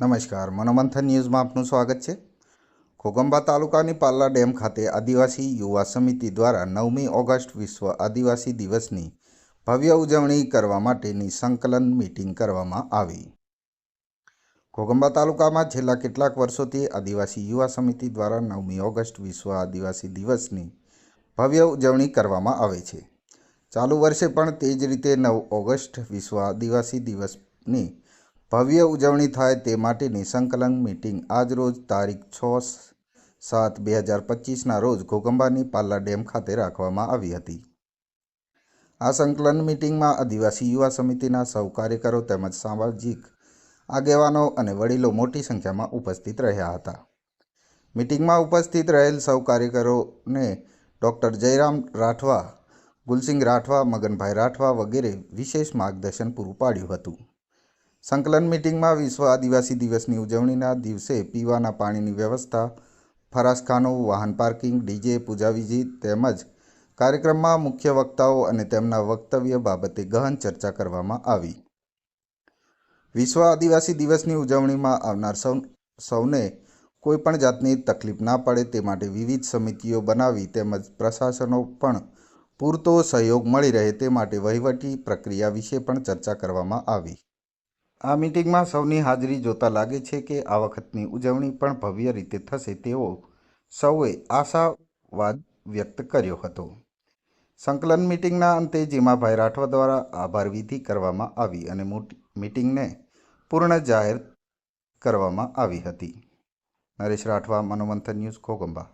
નમસ્કાર, મનોમંથન ન્યૂઝમાં આપનું સ્વાગત છે. ઘોગંબા તાલુકાની પાલ્લા ડેમ ખાતે આદિવાસી યુવા સમિતિ દ્વારા નવમી ઓગસ્ટ વિશ્વ આદિવાસી દિવસની ભવ્ય ઉજવણી કરવા માટેની સંકલન મીટિંગ કરવામાં આવી. ઘોગંબા તાલુકામાં છેલ્લા કેટલાક વર્ષોથી આદિવાસી યુવા સમિતિ દ્વારા નવમી ઓગસ્ટ વિશ્વ આદિવાસી દિવસની ભવ્ય ઉજવણી કરવામાં આવે છે. ચાલુ વર્ષે પણ તે જ રીતે નવ ઓગસ્ટ વિશ્વ આદિવાસી દિવસની ભવ્ય ઉજવણી થાય તે માટેની સંકલન મિટિંગ આજરોજ તારીખ છ સાત બે હજાર પચીસના રોજ ઘોગંબાની પાલ્લા ડેમ ખાતે રાખવામાં આવી હતી. આ સંકલન મિટિંગમાં આદિવાસી યુવા સમિતિના સૌ કાર્યકરો તેમજ સામાજિક આગેવાનો અને વડીલો મોટી સંખ્યામાં ઉપસ્થિત રહ્યા હતા. મિટિંગમાં ઉપસ્થિત રહેલ સૌ કાર્યકરોને ડૉક્ટર જયરામ રાઠવા ગુલસિંગ રાઠવા, મગનભાઈ રાઠવા વગેરે વિશેષ માર્ગદર્શન પૂરું પાડ્યું હતું. સંકલન મિટિંગમાં વિશ્વ આદિવાસી દિવસની ઉજવણીના દિવસે પીવાના પાણીની વ્યવસ્થા, ફરાસખાનું વાહન પાર્કિંગ, ડીજે પૂજા વિધિ તેમજ કાર્યક્રમમાં મુખ્ય વક્તાઓ અને તેમના વક્તવ્ય બાબતે ગહન ચર્ચા કરવામાં આવી. વિશ્વ આદિવાસી દિવસની ઉજવણીમાં આવનાર સૌ, સૌને કોઈપણ જાતની તકલીફ ના પડે તે માટે વિવિધ સમિતિઓ બનાવી તેમજ પ્રશાસનો પણ પૂરતો સહયોગ મળી રહે તે માટે વહીવટી પ્રક્રિયા વિશે પણ ચર્ચા કરવામાં આવી. આ મિટિંગમાં સૌની હાજરી જોતા લાગે છે કે આ વખતની ઉજવણી પણ ભવ્ય રીતે થશે તેવો સૌએ આશાવાદ વ્યક્ત કર્યો હતો. સંકલન મિટિંગના અંતે જીમાભાઈ રાઠવા દ્વારા આભાર વિધિ કરવામાં આવી અને મોટી મિટિંગને પૂર્ણ જાહેર કરવામાં આવી હતી. નરેશ રાઠવા, મનોમંથન ન્યૂઝ કોગંબા